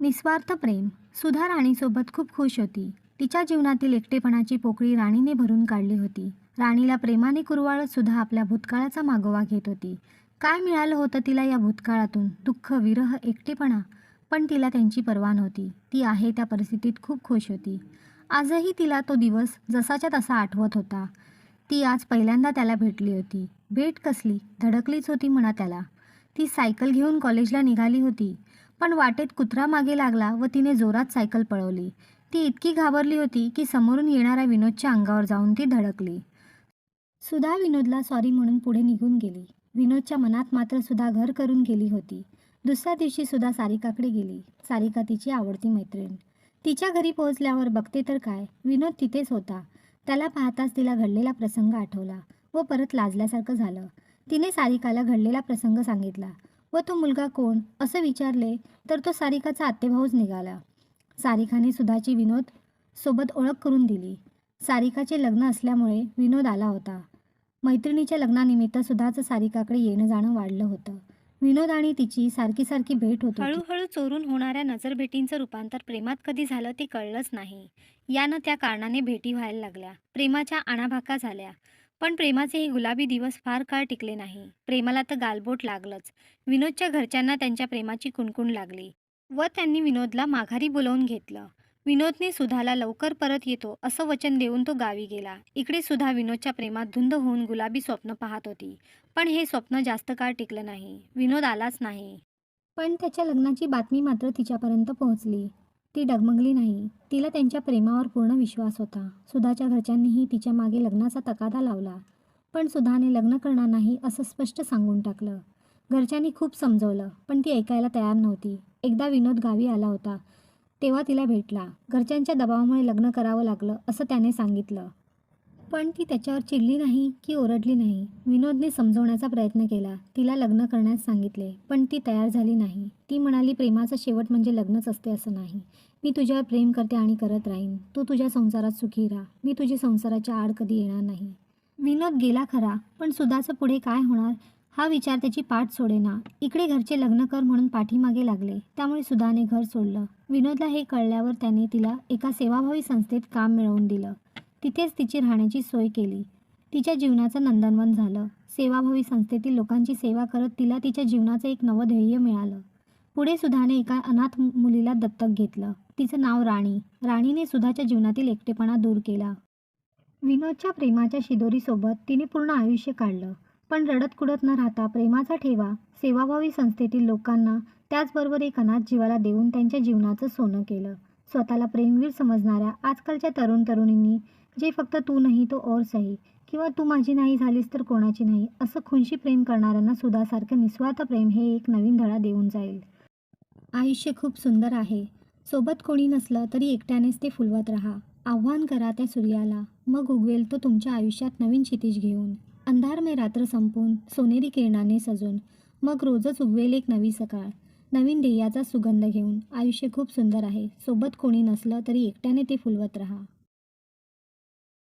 निस्वार्थ प्रेम. सुधा राणीसोबत खूप खुश होती. तिच्या जीवनातील एकटेपणाची पोकळी राणीने भरून काढली होती. राणीला प्रेमाने कुरवाळत सुद्धा आपल्या भूतकाळाचा मागोवा घेत होती. काय मिळालं होतं तिला या भूतकाळातून? दुःख विरह एकटेपणा? पण तिला त्यांची पर्वा नव्हती. ती आहे त्या परिस्थितीत खूप खुश होती. आजही तिला तो दिवस जसाच्या तसा आठवत होता. ती आज पहिल्यांदा त्याला भेटली होती. भेट कसली? धडकलीच होती म्हणा त्याला. ती सायकल घेऊन कॉलेजला निघाली होती. पण वाटेत कुत्रा मागे लागला व तिने जोरात सायकल पळवली. ती इतकी घाबरली होती की समोरून येणाऱ्या विनोदच्या अंगावर जाऊन ती धडकली. सुधा विनोदला सॉरी म्हणून पुढे निघून गेली. विनोदच्या मनात मात्र सुधा घर करून गेली होती. दुसऱ्या दिवशी सुधा सारिकाकडे गेली. सारिका तिची आवडती मैत्रीण. तिच्या घरी पोहोचल्यावर बघते तर काय? विनोद तिथेच होता. त्याला पाहताच तिला घडलेला प्रसंग आठवला व परत लाजल्यासारखं झालं. तिने सारिकाला घडलेला प्रसंग सांगितला. व तो मुलगा कोण? असं विचारले तर तो सारिकाचा आत्तेभाऊच निघाला. सारिकाने सुधाची विनोद सोबत ओळख करून दिली. सारिकाचे लग्न असल्यामुळे विनोद आला होता. मैत्रिणीच्या लग्नानिमित्त सुधाचं सारिकाकडे येणं जाणं वाढलं होतं. विनोद आणि तिची सारखी सारखी भेट होती. हळूहळू चोरून होणाऱ्या नजरभेटींचं रूपांतर प्रेमात कधी झालं ते कळलंच नाही. यानं त्या कारणाने भेटी व्हायला लागल्या. प्रेमाच्या आणाभाका झाल्या. पण प्रेमाचे हे गुलाबी दिवस फार काळ टिकले नाही. प्रेमाला तर गालबोट लागलंच. विनोदच्या घरच्यांना त्यांच्या प्रेमाची कुणकुण लागली. व त्यांनी विनोदला माघारी बोलवून घेतलं. विनोदने सुधाला लवकर परत येतो असं वचन देऊन तो गावी गेला. इकडे सुधा विनोदच्या प्रेमात धुंद होऊन गुलाबी स्वप्न पाहत होती. पण हे स्वप्न जास्त काळ टिकलं नाही. विनोद आलाच नाही. पण त्याच्या लग्नाची बातमी मात्र तिच्यापर्यंत पोहोचली. ती डगमगली नाही. तिला त्यांच्या प्रेमावर पूर्ण विश्वास होता. सुधाच्या घरच्यांनीही तिच्यामागे लग्नाचा तकादा लावला. पण सुधाने लग्न करणार नाही असं स्पष्ट सांगून टाकलं. घरच्यांनी खूप समजवलं पण ती ऐकायला तयार नव्हती. एकदा विनोद गावी आला होता. तेव्हा तिला भेटला. घरच्यांच्या दबावामुळे लग्न करावं लागलं असं त्याने सांगितलं. पण ती त्याच्यावर चिडली नाही की ओरडली नाही. विनोदने समजवण्याचा प्रयत्न केला. तिला लग्न करण्यास सांगितले पण ती तयार झाली नाही. ती म्हणाली प्रेमाचा शेवट म्हणजे लग्नच असते असं नाही. मी तुझ्यावर प्रेम करते आणि करत राहीन. तू तुझ्या संसारात सुखी राहा. मी तुझी संसाराच्या आड कधी येणार नाही. विनोद गेला खरा पण सुधाचं पुढे काय होणार हा विचार त्याची पाठ सोडेना. इकडे घरचे लग्न कर म्हणून पाठीमागे लागले. त्यामुळे सुधाने घर सोडलं. विनोदला हे कळल्यावर त्याने तिला एका सेवाभावी संस्थेत काम मिळवून दिलं. तिथेच तिची राहण्याची सोय केली. तिच्या जीवनाचं नंदनवन झालं. सेवाभावी संस्थेतील लोकांची सेवा करत तिला तिच्या जीवनाचं एक नवं ध्येय मिळालं. पुढे सुधाने एका अनाथ मुलीला दत्तक घेतलं. तिचं नाव राणी. राणीने सुधाच्या जीवनातील एकटेपणा दूर केला. विनोदच्या प्रेमाच्या शिदोरीसोबत तिने पूर्ण आयुष्य काढलं. पण रडत कुडत न राहता प्रेमाचा ठेवा सेवाभावी संस्थेतील लोकांना त्याचबरोबर एक अनाथ जीवाला देऊन त्यांच्या जीवनाचं सोनं केलं. स्वतःला प्रेमवीर समजणाऱ्या आजकालच्या तरुण तरुणींनी जे फक्त तू नाही तो और सही. किंवा तू माझी नाही झालीस तर कोणाची नाही असं खुनशी प्रेम करणाऱ्यांना सुधासारखं निस्वार्थ प्रेम हे एक नवीन धडा देऊन जाईल. आयुष्य खूप सुंदर आहे. सोबत कोणी नसलं तरी एकट्यानेच ते फुलवत राहा. आव्हान करा त्या सूर्याला. मग उगवेल तो तुमच्या आयुष्यात नवीन क्षितिज घेऊन. अंधारमय रात्र संपून सोनेरी किरणाने सजून. मग रोजच उगवेल एक नवी सकाळ. नवीन ध्येयाचा सुगंध घेऊन. आयुष्य खूप सुंदर आहे. सोबत कोणी नसलं तरी एकट्याने ते फुलवत राहा.